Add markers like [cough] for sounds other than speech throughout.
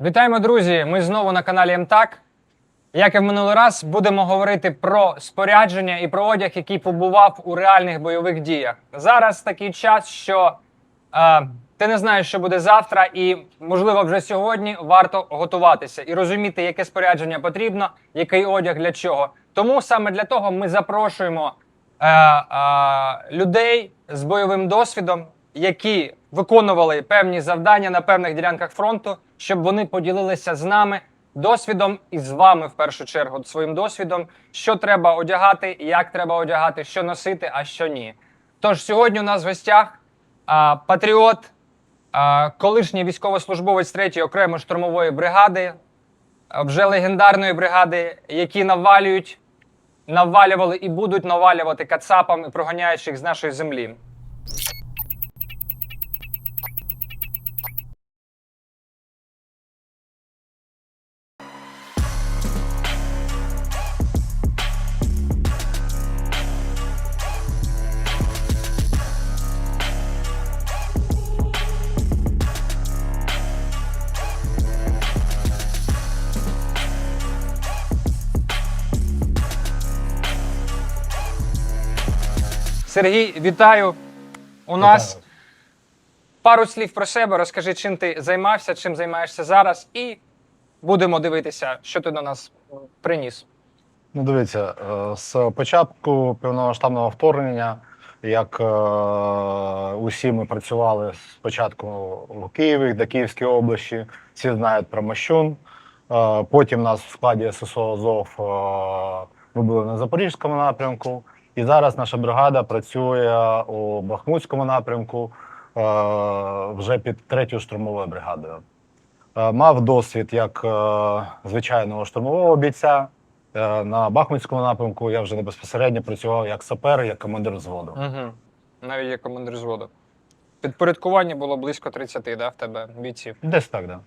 Вітаємо, друзі! Ми знову на каналі МТАК. Як і в минулий раз, будемо говорити про спорядження і про одяг, який побував у реальних бойових діях. Зараз такий час, що е, ти не знаєш, що буде завтра, і можливо вже сьогодні варто готуватися і розуміти, яке спорядження потрібно, який одяг для чого. Тому саме для того ми запрошуємо е, е, людей з бойовим досвідом, які виконували певні завдання на певних ділянках фронту, щоб вони поділилися з нами досвідом і з вами в першу чергу своїм досвідом, що треба одягати, як треба одягати, що носити, а що ні. Тож сьогодні у нас в гостях а, патріот, а, колишній військовослужбовець 3-ї окремої штурмової бригади, вже легендарної бригади, які навалюють, навалювали і будуть навалювати кацапам проганяючих з нашої землі. Сергій, вітаю. У нас пару слів про себе. Розкажи, чим ти займався, чим займаєшся зараз, і будемо дивитися, що ти до нас приніс. Ну, дивіться, е, з початку повномасштабного вторгнення, як е, усі ми працювали спочатку в Києві, до Київської області, всі знають про Мощун. Е, Потім нас в складі ССО Азов ми були на Запорізькому напрямку. І зараз наша бригада працює у Бахмутському напрямку е, вже під третьою штурмовою бригадою. Е, Мав досвід як е, звичайного штурмового бійця. Е, На Бахмутському напрямку я вже не безпосередньо працював як сапер, як командир взводу. Угу. Навіть є командир зводу. Підпорядкування було близько 30, да, в тебе бійців. Десь так, да.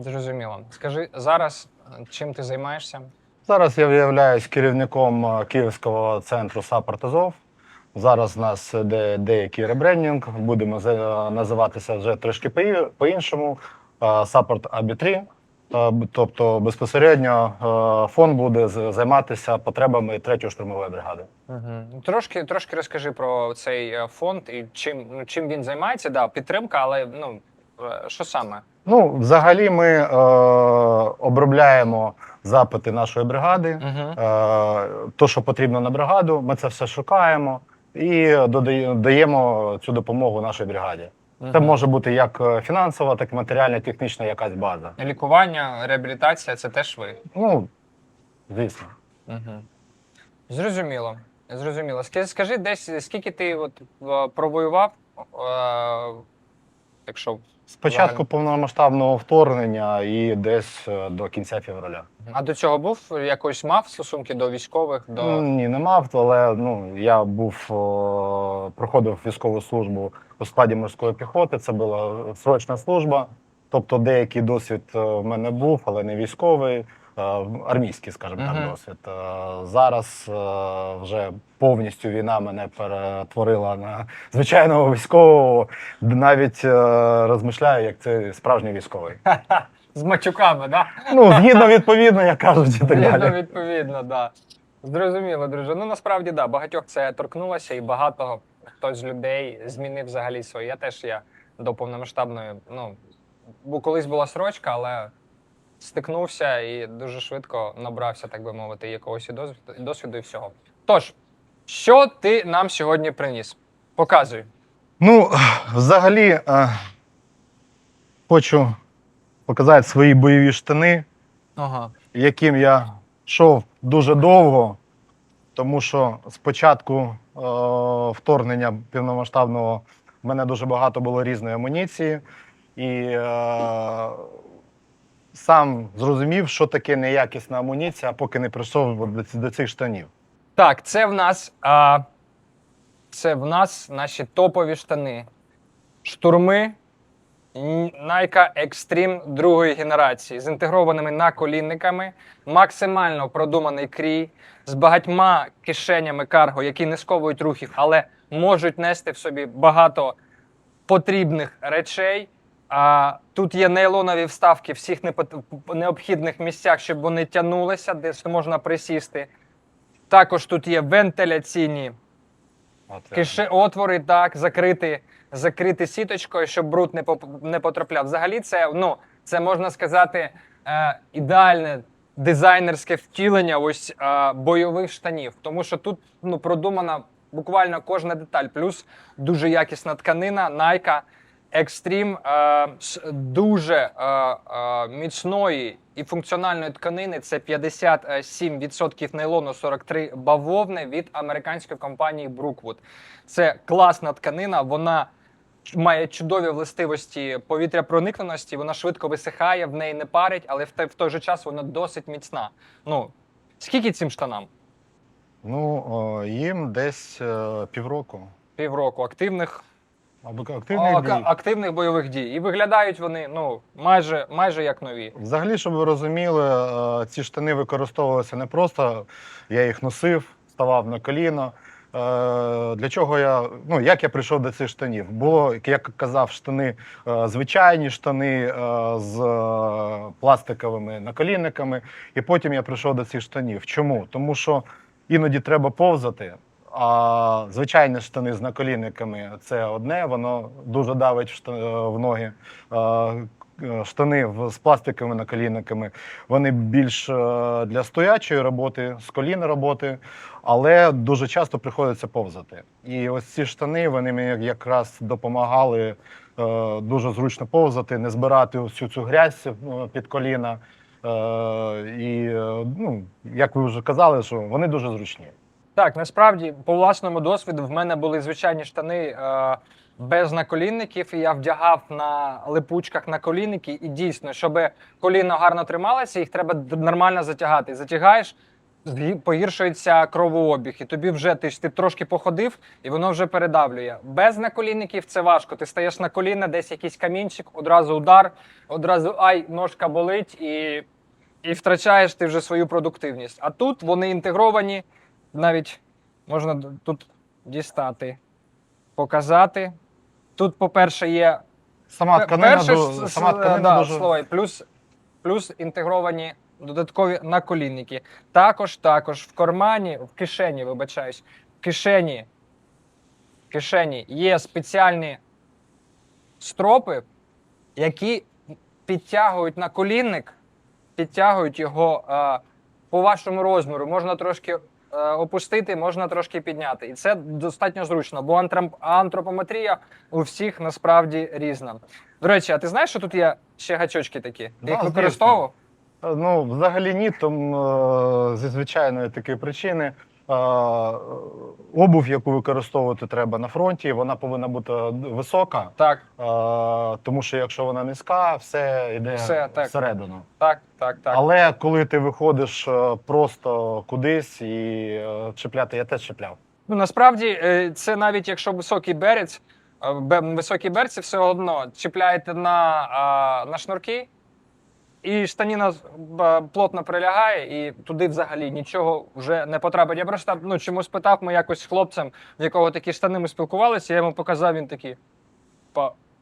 Зрозуміло. Скажи зараз, е, чим ти займаєшся? Зараз я являюсь керівником е, Київського центру Саппорт Азов. Зараз у нас де деякий ребрендінг, будемо називатися вже трошки по- по-іншому. Е, Саппорт Абі-3. Е, Тобто безпосередньо е, фонд буде займатися потребами третьої штурмової бригади. Угу. Трошки, трошки розкажи про цей е, фонд і чим, ну, чим він займається. Да, підтримка, але ну, е, що саме? Ну, взагалі, ми е, обробляємо запити нашої бригади. Угу. Е, то, що потрібно на бригаду, ми це все шукаємо і даємо цю допомогу нашій бригаді. Це може бути як е, фінансова, так і матеріальна, технічна якась база. Лікування, реабілітація це теж ви. Ну, звісно. Угу. Зрозуміло. Зрозуміло. Ска- Скажи десь, скільки ти от, е, провоював, е, якщо. Спочатку повномасштабного вторгнення і десь е, до кінця февраля. А до цього був якось мав стосунки до військових? До... Ну, Ні, не мав, але ну, я був, о, проходив військову службу у складі морської піхоти. Це була срочна служба. Тобто деякий досвід е, в мене був, але не військовий, е, армійський, скажімо так, досвід. Е, Зараз е, вже повністю війна мене перетворила на звичайного військового. Навіть е, розмишляю, як це справжній військовий. [laughs] З матюками, так? Ну, згідно відповідно, як кажуть, і так далі. відповідно, да. Зрозуміло, друже. Ну насправді да, багатьох це торкнулося, і багато хтось з людей змінив взагалі своє. Я теж я до повномасштабної, ну бо колись була срочка, але стикнувся і дуже швидко набрався, так би мовити, якогось і досвіду, досвіду і всього. Тож, що ти нам сьогодні приніс? Показуй. Ну, взагалі, е, хочу показати свої бойові штани, Ага. яким я йшов дуже довго, тому що спочатку е, вторгнення повномасштабного в мене дуже багато було різної амуніції. І е, сам зрозумів, що таке неякісна амуніція, поки не прийшов до, цих штанів. Так, це в нас. А, це в нас наші топові штани. Штурми Nike Extreme другої генерації з інтегрованими наколінниками, максимально продуманий крій, з багатьма кишенями карго, які не сковують рухів, але можуть нести в собі багато потрібних речей. А, тут є нейлонові вставки в всіх необхідних місцях, щоб вони тягнулися, десь можна присісти. Також тут є вентиляційні От, я- киши, отвори, так, закриті, закриті сіточкою, щоб бруд не, не потрапляв. Взагалі, це, ну, це можна сказати, е, ідеальне дизайнерське втілення ось е, бойових штанів. Тому що тут ну, продумана буквально кожна деталь. Плюс дуже якісна тканина, Nike Extreme е, дуже е, е, міцної і функціональної тканини. Це 57% нейлону, 43 бавовни від американської компанії Brookwood. Це класна тканина, вона має чудові властивості повітряпроникненості, вона швидко висихає, в неї не парить, але в, той же час вона досить міцна. Ну, скільки цим штанам? Ну, о, їм десь е, півроку. Півроку активних, Або активний О, дій. активних бойових дій. І виглядають вони ну, майже, майже як нові. Взагалі, щоб ви розуміли, е, ці штани використовувалися не просто я їх носив, ставав на коліно. Е, Для чого я, ну як я прийшов до цих штанів? Було, як казав, штани е, звичайні штани з пластиковими наколінниками, і потім я прийшов до цих штанів. Чому? Тому що іноді треба повзати. А звичайні штани з наколінниками це одне, воно дуже давить в ноги. Е, Штани з пластиковими наколінниками вони більш е, для стоячої роботи, з коліна роботи, але дуже часто приходиться повзати. І ось ці штани вони мені якраз допомагали е, дуже зручно повзати, не збирати всю цю грязь під коліна. І ну, як ви вже казали, що вони дуже зручні. Так, насправді, по власному досвіду, в мене були звичайні штани е, без наколінників, і я вдягав на липучках наколінники. І дійсно, щоб коліно гарно трималося, їх треба нормально затягати. Затягаєш, погіршується кровообіг, і тобі вже ти, ти трошки походив, і воно вже передавлює. Без наколінників це важко. Ти стаєш на коліна, десь якийсь камінчик, одразу удар, одразу ай, ножка болить, і, і втрачаєш ти вже свою продуктивність. А тут вони інтегровані навіть можна тут дістати, показати. Тут, по-перше, є Сама тканина, перше ду- сама тканина да, дуже слово, плюс, плюс інтегровані додаткові наколінники. Також, також в кармані, в кишені, вибачаюсь, в кишені, в кишені є спеціальні стропи, які підтягують наколінник, підтягують його по вашому розміру. Можна трошки опустити, можна трошки підняти. І це достатньо зручно, бо антропометрія у всіх насправді різна. До речі, а ти знаєш, що тут є ще гачочки такі? Ти Да, їх використовував? Ну, взагалі ні, тому е, зі звичайної такої причини. Обув, яку використовувати треба на фронті, вона повинна бути висока, Так, тому що якщо вона низька, все йде Все, так. всередину. так, так, так. Але коли ти виходиш е, просто кудись і е, чіпляти, я теж чіпляв. Ну насправді е, це навіть якщо високий берець, бе- високі берці все одно чіпляєте на, на шнурки, і штаніна з- плотно прилягає, і туди взагалі нічого вже не потрапить. Я просто ну, чомусь питав ми якось хлопцем, в якого такі штани ми спілкувалися, я йому показав, він такий.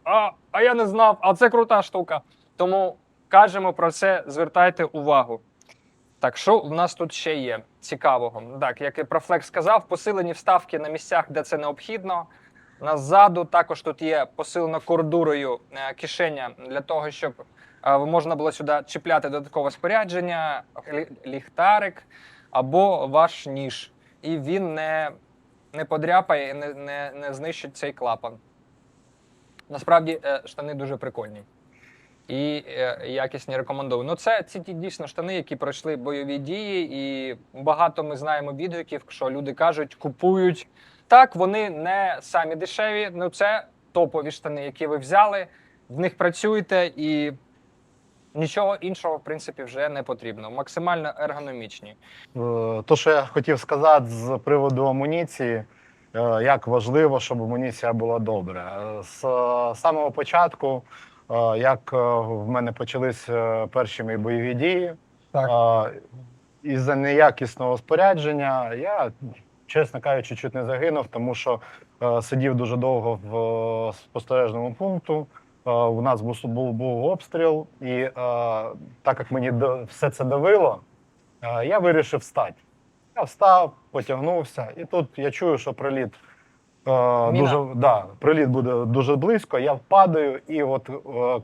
А, а я не знав, а це крута штука. Тому кажемо про це, звертайте увагу. Так, що в нас тут ще є цікавого? Так, як і Профлекс сказав, посилені вставки на місцях, де це необхідно. Назаду також тут є посилена кордурою е, кишеня для того, щоб е, можна було сюди чіпляти додаткове спорядження, ліхтарик або ваш ніж. І він не, не подряпає, не, не, не знищить цей клапан. Насправді е, штани дуже прикольні і е, якісні рекомендую. Ну, це ці дійсно штани, які пройшли бойові дії, і багато ми знаємо відгуків, що люди кажуть, купують. Так, вони не самі дешеві. Ну, це топові штани, які ви взяли, в них працюєте і. Нічого іншого, в принципі, вже не потрібно. Максимально ергономічні. Е, То, що я хотів сказати з приводу амуніції, е, як важливо, щоб амуніція була добра. Е, З самого початку, е, як в мене почались перші мої бойові дії, Так. е, із-за неякісного спорядження я, чесно кажучи, чуть не загинув, тому що сидів дуже довго в спостережному пункту. Е, У нас був, був, обстріл, і е, так як мені до- все це давило, е, я вирішив встати. Я встав, потягнувся, і тут я чую, що приліт. Е, дуже, да, приліт буде дуже близько, я впадаю, і от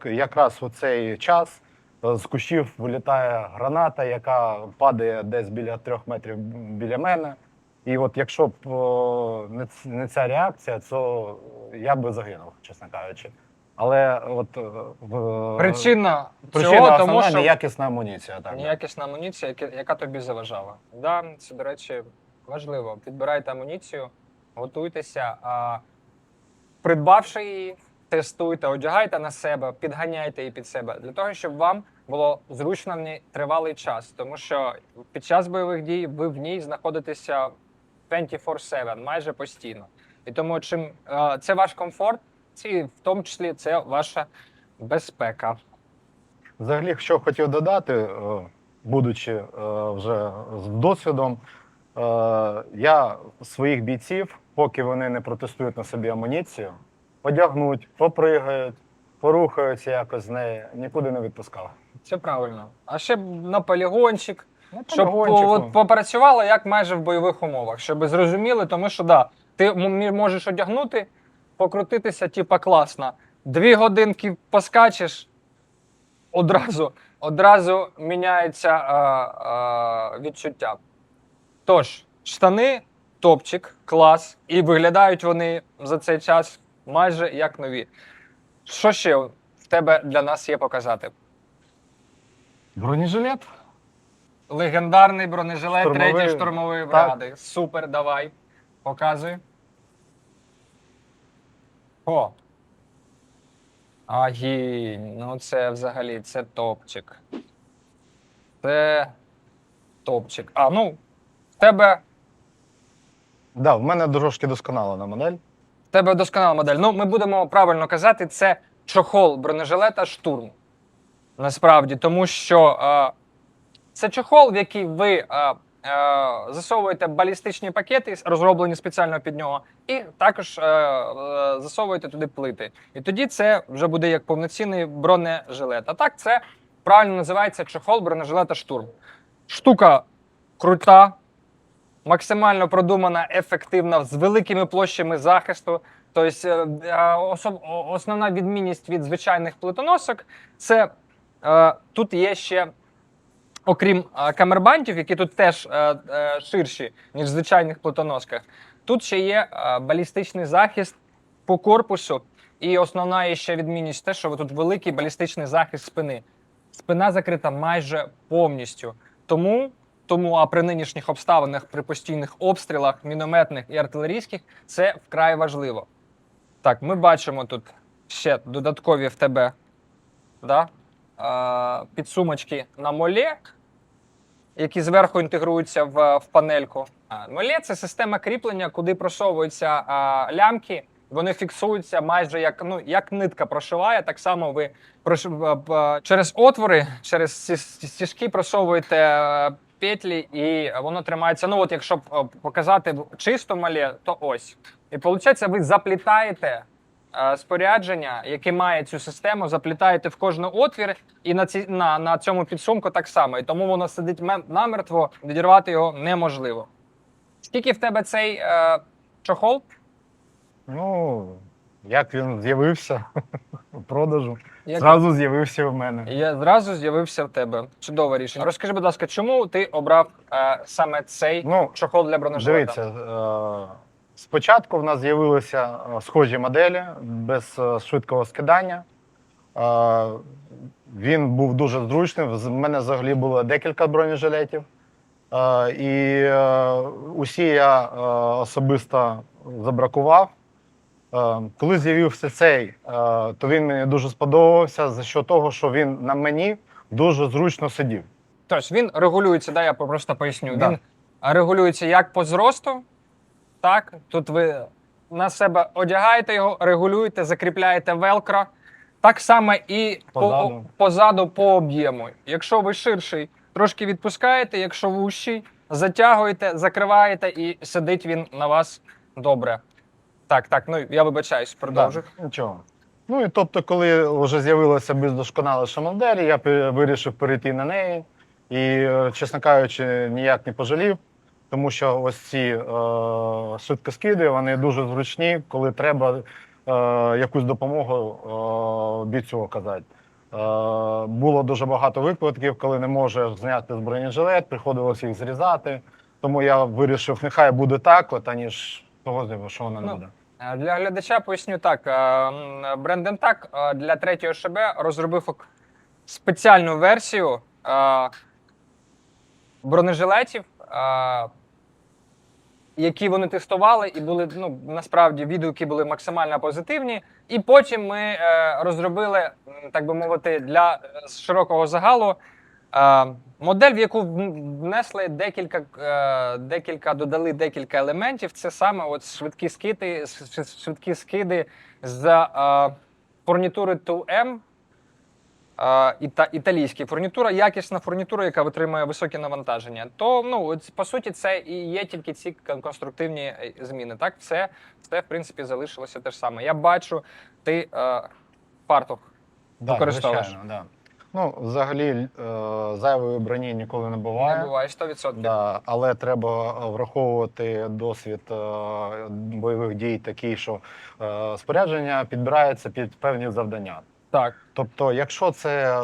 е, якраз у цей час з кущів вилітає граната, яка падає десь біля трьох метрів біля мене. І от якщо б не ця реакція, то я би загинув, чесно кажучи. Але от е, в Причина, причина цього, основна тому що неякісна амуніція. Так. Неякісна амуніція, яка- яка тобі заважала. Да, це, до речі, важливо. Підбирайте амуніцію, готуйтеся, а придбавши її, тестуйте, одягайте на себе, підганяйте її під себе для того, щоб вам було зручно в ній тривалий час. Тому що під час бойових дій ви в ній знаходитеся 24-7, майже постійно. І тому, чим е, це ваш комфорт, і в тому числі це ваша безпека. Взагалі, що хотів додати, е, будучи е, вже з досвідом, е, я своїх бійців, поки вони не протестують на собі амуніцію, одягнуть, попригають, порухаються якось з неї, нікуди не відпускав. Це правильно. А ще на полігончик, Ну, щоб от, попрацювало як майже в бойових умовах, щоб зрозуміли, тому що да, ти можеш одягнути, покрутитися, типа класно. Дві годинки поскачеш, одразу, одразу міняється а, а, відчуття. Тож, штани, топчик, клас, і виглядають вони за цей час майже як нові. Що ще в тебе для нас є показати? Бронежилет? Легендарний бронежилет Штурмовий. 3 штурмової бригади. Супер, давай. Показуй. О. Агінь. Ну це взагалі це топчик. Це топчик. А, ну, в тебе, Да, в мене трошки досконалена модель. в тебе досконала модель. Ну, ми будемо правильно казати, це чохол бронежилета штурм. Насправді, тому що е, це чохол, в який ви е, засовуєте балістичні пакети, розроблені спеціально під нього, і також е, е, засовуєте туди плити. І тоді це вже буде як повноцінний бронежилет. А так це правильно називається чохол бронежилета штурм. Штука крута, максимально продумана, ефективна, з великими площами захисту. Тобто, е, е, основна відмінність від звичайних плитоносок це е, тут є ще, окрім камербантів, які тут теж е, е, ширші, ніж в звичайних плитоносках, тут ще є балістичний захист по корпусу. І основна ще відмінність те, що тут великий балістичний захист спини. Спина закрита майже повністю. Тому, тому а при нинішніх обставинах, при постійних обстрілах, мінометних і артилерійських, це вкрай важливо. Так, ми бачимо тут ще додаткові в тебе да? Е, підсумочки на моле, які зверху інтегруються в, в панельку. Моле це система кріплення, куди просовуються а, лямки. Вони фіксуються майже як, ну, як нитка прошиває, так само ви прош... через отвори, через стіжки просовуєте е, петлі, і воно тримається. Ну, от якщо е, показати чисто мале, то ось. І виходить, ви заплітаєте е, спорядження, яке має цю систему, заплітаєте в кожний отвір, і на, ці, на, на цьому підсумку так само. І тому воно сидить намертво, відірвати його неможливо. Скільки в тебе цей е, чохол? Ну, як він з'явився у [laughs] продажу, Як- зразу з'явився в мене. Я зразу з'явився в тебе. Чудове рішення. Розкажи, будь ласка, чому ти обрав е, саме цей Ну, чохол для бронежилета? Дивіться, е, спочатку в нас з'явилися е, схожі моделі без е, швидкого скидання. Е, Він був дуже зручним. В мене взагалі було декілька бронежилетів. І усі я особисто забракував. Коли з'явився цей, то він мені дуже сподобався за що того, що він на мені дуже зручно сидів. Тобто він регулюється, да, я просто поясню. Да. Він регулюється як по зросту, так. Тут ви на себе одягаєте його, регулюєте, закріпляєте велкро. Так само і Позаду. по, позаду по об'єму. Якщо ви ширший, трошки відпускаєте, якщо вущий, затягуєте, закриваєте і сидить він на вас добре. Так, так, ну я вибачаюсь, продовжуй. Да, нічого. Ну і тобто, коли вже з'явилася більш досконаліша модель, я вирішив перейти на неї. І, е, чесно кажучи, ніяк не пожалів, тому що ось ці е, швидкоскиди вони дуже зручні, коли треба е, якусь допомогу е, бійцю оказати. Е, було дуже багато випадків, коли не можеш зняти з бронежилет, приходилось їх зрізати. Тому я вирішив, нехай буде так, от, аніж того, що воно не Ну, буде. Е, Для глядача поясню так: е, м, бренд МТАК е, для третього ШБ розробив спеціальну версію бронежилетів, які вони тестували, і були ну, насправді відгуки були максимально позитивні. І потім ми е, розробили, так би мовити, для е, широкого загалу. е, Модель, в яку внесли декілька, декілька додали декілька елементів. Це саме от швидкі скиди, швидкі скиди з фурнітури 2M. Іта, італійські фурнітура, якісна фурнітура, яка витримує високі навантаження. То ну по суті, це і є тільки ці конструктивні е, зміни. Так, все, все в принципі залишилося те ж саме. Я бачу, ти е, фартух Да, використовуєш. звичайно, Да. Ну, взагалі, е, зайвої броні ніколи не буває. не буває 100%. Да, але треба е, враховувати досвід бойових дій такий, що спорядження підбирається під певні завдання. Так. Тобто, якщо це е,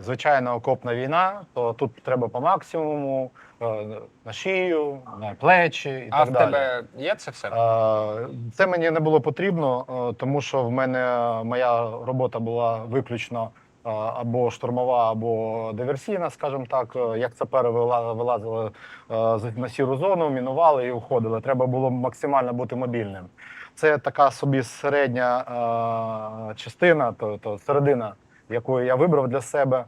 звичайна окопна війна, то тут треба по максимуму е, на шию, на плечі і А так в далі. тебе є це все? Е, Це мені не було потрібно, е, тому що в мене моя робота була виключно або штурмова, або диверсійна, скажімо так. Е, Як сапери вила- вилазили е, на сіру зону, мінували і уходили. Треба було максимально бути мобільним. Це така собі середня е, частина, то, то середина, яку я вибрав для себе.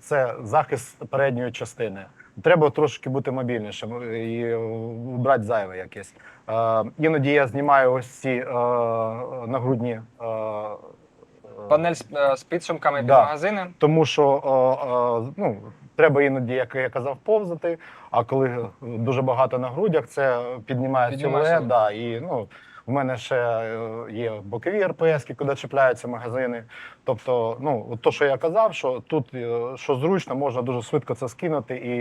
Це захист передньої частини. Треба трошки бути мобільнішим і брати зайве якесь. Іноді я знімаю ось ці нагрудні. Е, Панель з, е, з підсумками під Да. магазини. тому що е, е, ну, треба іноді, як я казав, повзати. А коли дуже багато на грудях, це піднімає Піднімає силует. силует. Да, і, ну, в мене ще е, є бокові РПС, куди чіпляються магазини. Тобто, ну, от то, що я казав, що тут е, що зручно, можна дуже швидко це скинути і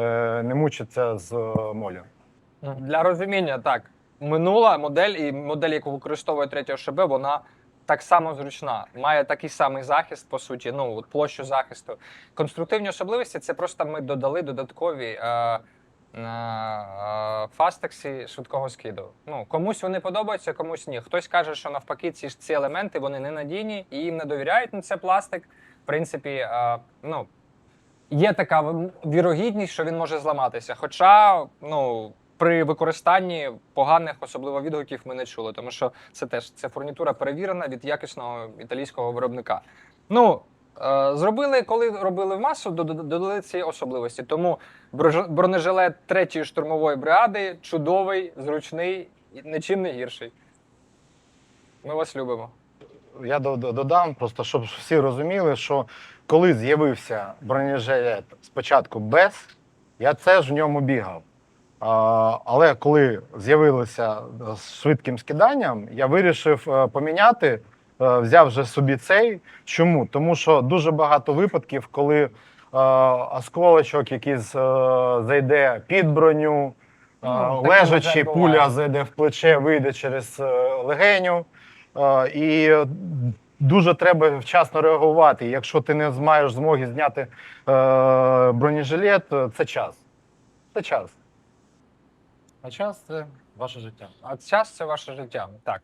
е, не мучитися з е, молю. Для розуміння, так. Минула модель і модель, яку використовує третього ШБ, вона так само зручна. Має такий самий захист, по суті, ну, от площу захисту. Конструктивні особливості це просто ми додали додаткові е, е, е, фастексі швидкого скиду. Ну, комусь вони подобаються, комусь ні. Хтось каже, що навпаки, ці ці елементи вони ненадійні і їм не довіряють. Ну, це пластик. В принципі, е, ну, є така вірогідність, що він може зламатися. Хоча, ну. При використанні поганих, особливо відгуків, ми не чули, тому що це теж це фурнітура перевірена від якісного італійського виробника. Ну е, зробили, коли робили в масу, додали ці особливості. Тому бронежилет третьої штурмової бригади чудовий, зручний нічим не гірший. Ми вас любимо. Я до- до- додам, просто щоб всі розуміли, що коли з'явився бронежилет спочатку без, я теж в ньому бігав. Але коли з'явилося з швидким скиданням, я вирішив е, поміняти, е, взяв вже собі цей. Чому? Тому що дуже багато випадків, коли е, осколочок якийсь е, зайде під броню, е, Ну, лежачи, пуля зайде в плече, вийде через е, легеню. Е, І дуже треба вчасно реагувати. Якщо ти не маєш змоги зняти е, бронежилет, е, це час. Це час. А час це ваше життя. А час це ваше життя. Так.